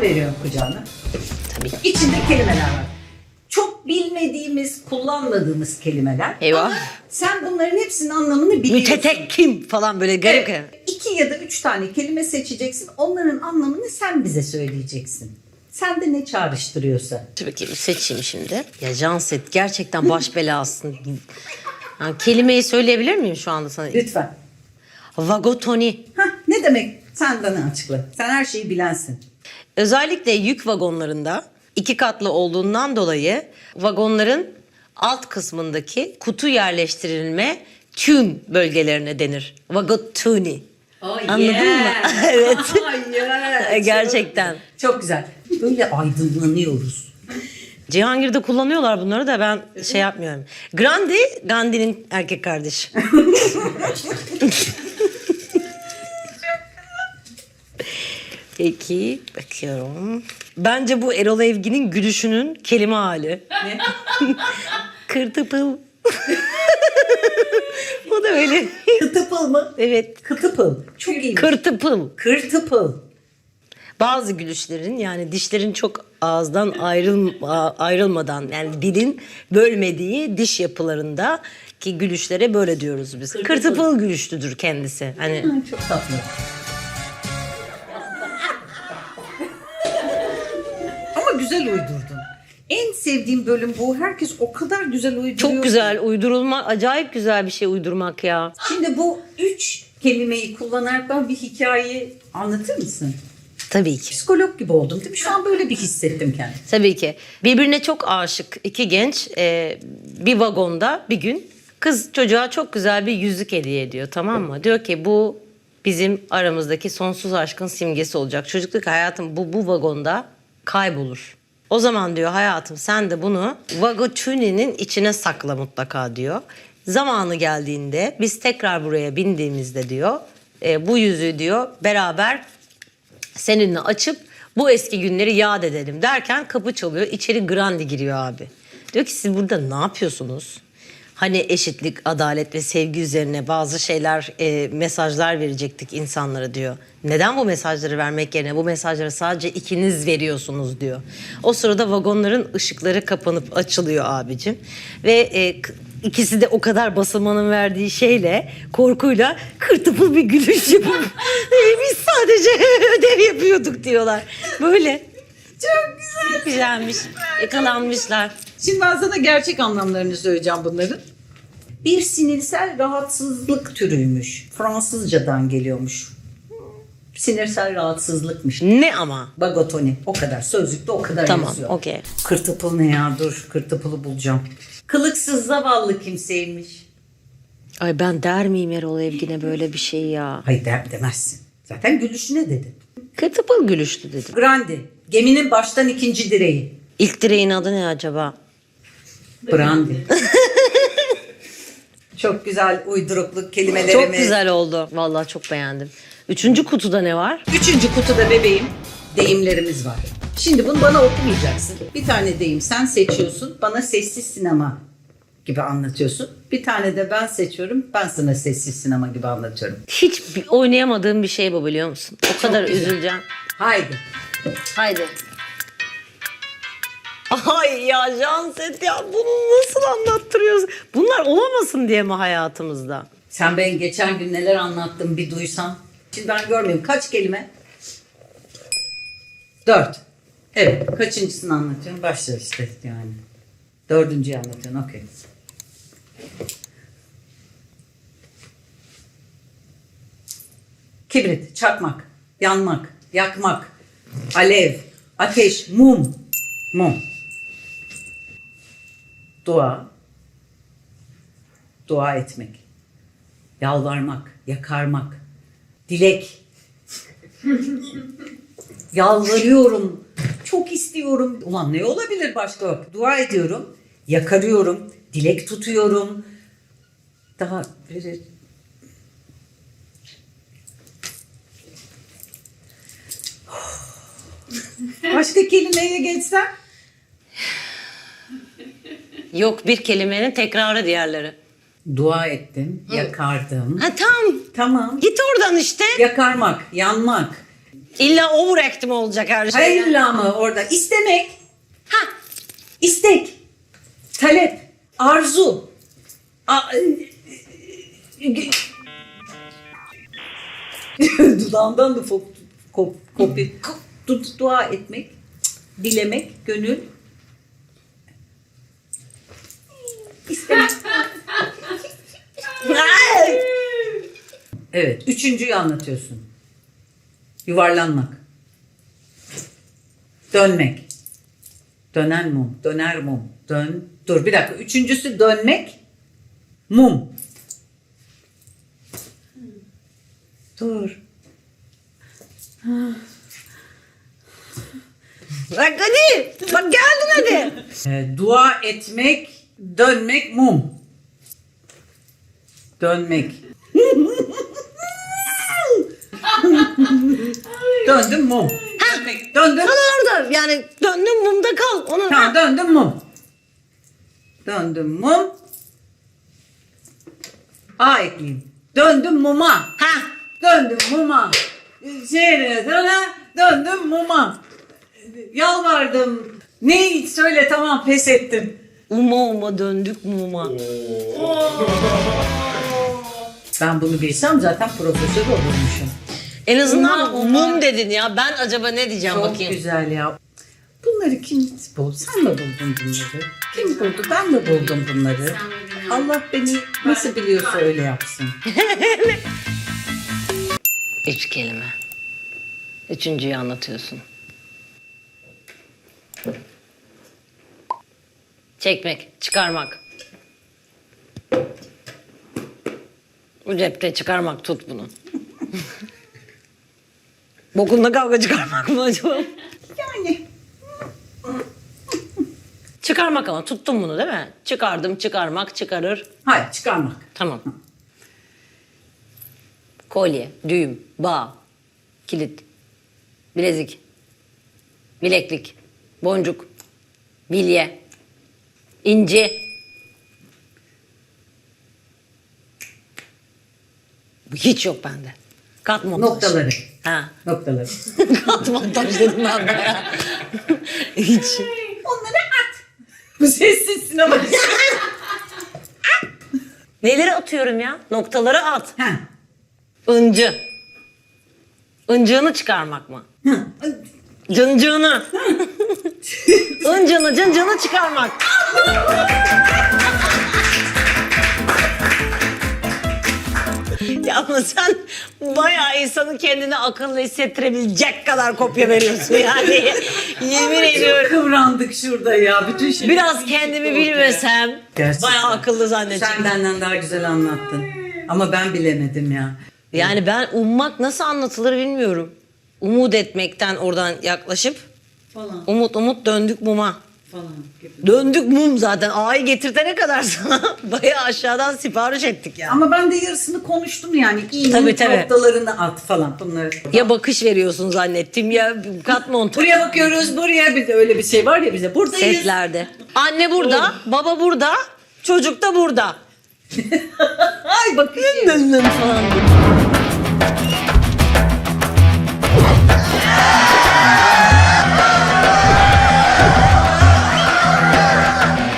Veriyorum kucağına. Tabii. İçinde kelimeler var. Çok bilmediğimiz, kullanmadığımız kelimeler. Eyvah. Ama sen bunların hepsinin anlamını biliyorsun. Mütetekkim falan böyle garip. Evet. İki ya da üç tane kelime seçeceksin. Onların anlamını sen bize söyleyeceksin. Sen de ne çağrıştırıyorsa. Dur bakayım seçeyim şimdi. Ya Janset gerçekten baş belasın. Yani kelimeyi söyleyebilir miyim şu anda sana? Lütfen. Vagotoni. Hah, ne demek? Sen bana açıkla. Sen her şeyi bilensin. Özellikle yük vagonlarında iki katlı olduğundan dolayı vagonların alt kısmındaki kutu yerleştirilme tune bölgelerine denir. Vagotuni. Anladın mı? evet. Gerçekten. Çok güzel. Böyle aydınlanıyoruz. Cihangir'de kullanıyorlar bunları da ben şey yapmıyorum. Grandi, Gandhi'nin erkek kardeşi. Peki bakıyorum. Bence bu Erol Evgin'in gülüşünün kelime hali. Ne? Kırtıpıl. o da öyle. Kıtıpıl mı? Evet. Kıtıpıl. Çok iyi. Kırtıpıl. Kırtıpıl. Bazı gülüşlerin yani dişlerin çok ağızdan ayrıl, ayrılmadan yani dilin bölmediği diş yapılarında ki gülüşlere böyle diyoruz biz. Kırtıpıl gülüşlüdür kendisi. Hani çok tatlı. En sevdiğim bölüm bu. Herkes o kadar güzel uyduruyor. çok güzel uydurulma, acayip güzel bir şey uydurmak ya. Şimdi bu üç kelimeyi kullanarak bana bir hikayeyi anlatır mısın? Tabii ki. Psikolog gibi oldum değil mi? Şu an böyle bir hissettim kendimi. Tabii ki. Birbirine çok aşık iki genç e, bir vagonda bir gün kız çocuğa çok güzel bir yüzük hediye ediyor tamam mı? Diyor ki bu bizim aramızdaki sonsuz aşkın simgesi olacak. Çocuk diyor ki hayatım bu bu vagonda kaybolur. O zaman diyor hayatım sen de bunu vagotuni'nin içine sakla mutlaka diyor. Zamanı geldiğinde biz tekrar buraya bindiğimizde diyor e, bu yüzüğü diyor beraber seninle açıp bu eski günleri yad edelim derken kapı çalıyor. İçeri Grandi giriyor abi. Diyor ki siz burada ne yapıyorsunuz? Hani eşitlik, adalet ve sevgi üzerine bazı şeyler, e, mesajlar verecektik insanlara diyor. Neden bu mesajları vermek yerine bu mesajları sadece ikiniz veriyorsunuz diyor. O sırada vagonların ışıkları kapanıp açılıyor abicim. Ve e, ikisi de o kadar basılmanın verdiği şeyle, korkuyla kırtıpıl bir gülüş yapıp "E, biz sadece ödev yapıyorduk diyorlar. Böyle. Çok güzel. Güzelmiş. Yakalanmışlar. Şimdi ben sana gerçek anlamlarını söyleyeceğim bunların. Bir sinirsel rahatsızlık türüymüş. Fransızcadan geliyormuş. Sinirsel rahatsızlıkmış. Ne ama? Bagotoni. O kadar. Sözlükte o kadar Tamam, yazıyor. okey. Kırtıpıl ne ya? Dur kırtıpılı bulacağım. Kılıksız zavallı kimseymiş. Ay ben der miyim Erol Evgin'e böyle bir şey ya? Hayır der, demezsin. Zaten gülüşüne dedi. Kırtıpıl gülüşlü dedim. Grandi. Geminin baştan ikinci direği. İlk direğin adı ne acaba? Brandi. Çok güzel uydurukluk kelimelerimi. Çok güzel oldu. Vallahi çok beğendim. Üçüncü kutuda ne var? Üçüncü kutuda bebeğim deyimlerimiz var. Şimdi bunu bana okumayacaksın. Bir tane deyim sen seçiyorsun. Bana sessiz sinema gibi anlatıyorsun. Bir tane de ben seçiyorum. Ben sana sessiz sinema gibi anlatıyorum. Hiç bir- oynayamadığım bir şey bu biliyor musun? O kadar güzel. üzüleceğim. Haydi. Haydi. Ay ya Janset ya bunu nasıl anlattırıyorsun? Bunlar olamasın diye mi hayatımızda? Sen ben geçen gün neler anlattım bir duysan. Şimdi ben görmeyeyim. Kaç kelime? Dört. Evet. Kaçıncısını anlatıyorum? Başla işte yani. Dördüncüyü anlatıyorsun. Okey. Kibrit, çakmak, yanmak, yakmak, alev, ateş, mum, mum. Dua, dua etmek, yalvarmak, yakarmak, dilek. Yalvarıyorum, çok istiyorum. Ulan ne olabilir başka? Dua ediyorum, yakarıyorum, dilek tutuyorum. Daha böyle Başka kelimeye geçsem? Yok bir kelimenin tekrarı diğerleri. Dua ettim, yakardım. Ha tamam. Tamam. Git oradan işte. Yakarmak, yanmak, İlla overacting olacak her şey. Hayır ama orada istemek. Ha. istek. Talep. Arzu. A- Dudağımdan da kop, kop, kopi. Du- dua etmek. Dilemek. Gönül. İstemek. Evet. Üçüncüyü anlatıyorsun. Yuvarlanmak. Dönmek. Dönen mum. Döner mum. Dön. Dur bir dakika. Üçüncüsü dönmek. Mum. Dur. Bak hadi. Bak geldin hadi. Ee, dua etmek. Dönmek mum. Dönmek. Döndüm mum. Dönmek. Döndüm. Kal orada. Yani döndün mumda kal. Onu Tamam döndüm mum. Döndüm mum. A ekleyeyim. Döndüm muma. Ha. Döndüm muma. Şehre döne döndüm muma. Yalvardım. Ne söyle tamam pes ettim. Uma uma döndük muma. Ben bunu bilsem zaten profesör olurmuşum. En azından Uma, uma. mum dedin ya. Ben acaba ne diyeceğim Çok bakayım. güzel ya. Bunları kim buldu? Sen mi buldun bunları? Kim buldu? Ben mi buldum bunları? Allah beni nasıl biliyorsa öyle yapsın. Üç kelime. Üçüncüyü anlatıyorsun. Çekmek, çıkarmak. Bu cepte çıkarmak tut bunu. Bokunla kavga çıkarmak mı acaba? Yani Çıkarmak ama tuttum bunu değil mi? Çıkardım, çıkarmak, çıkarır. hayır çıkarmak. Tamam. Kolye, düğüm, bağ, kilit, bilezik, bileklik, boncuk, bilye, inci. Bu Hiç yok bende. Kat montaj. Noktaları. Ha. Noktaları. Kat montaj dedim ben de. Hiç. Onları at. Bu sessiz sinema. Neleri atıyorum ya? Noktaları at. ha. Incı. Incığını çıkarmak mı? Hı. Cıncığını. Incını cıncını çıkarmak. ya ama sen bayağı insanın kendini akıllı hissettirebilecek kadar kopya veriyorsun yani. Yemin ediyorum. kıvrandık şurada ya. Bütün şey. Biraz kendimi bilmesem Gerçekten. bayağı akıllı zannedeceğim. Sen benden daha güzel anlattın. Ama ben bilemedim ya. Yani ben ummak nasıl anlatılır bilmiyorum. Umut etmekten oradan yaklaşıp Falan umut umut döndük muma. Falan gibi. Döndük mum zaten. A'yı getirtene kadar sana bayağı aşağıdan sipariş ettik ya. Ama ben de yarısını konuştum yani. İyi Tabii, tabii. noktalarını at falan bunları. Ya bakış veriyorsun zannettim ya kat montu. Buraya bakıyoruz buraya bir de öyle bir şey var ya bize. Buradayız. Setlerde. Anne burada, baba burada, çocuk da burada. Ay bakış. Nın falan.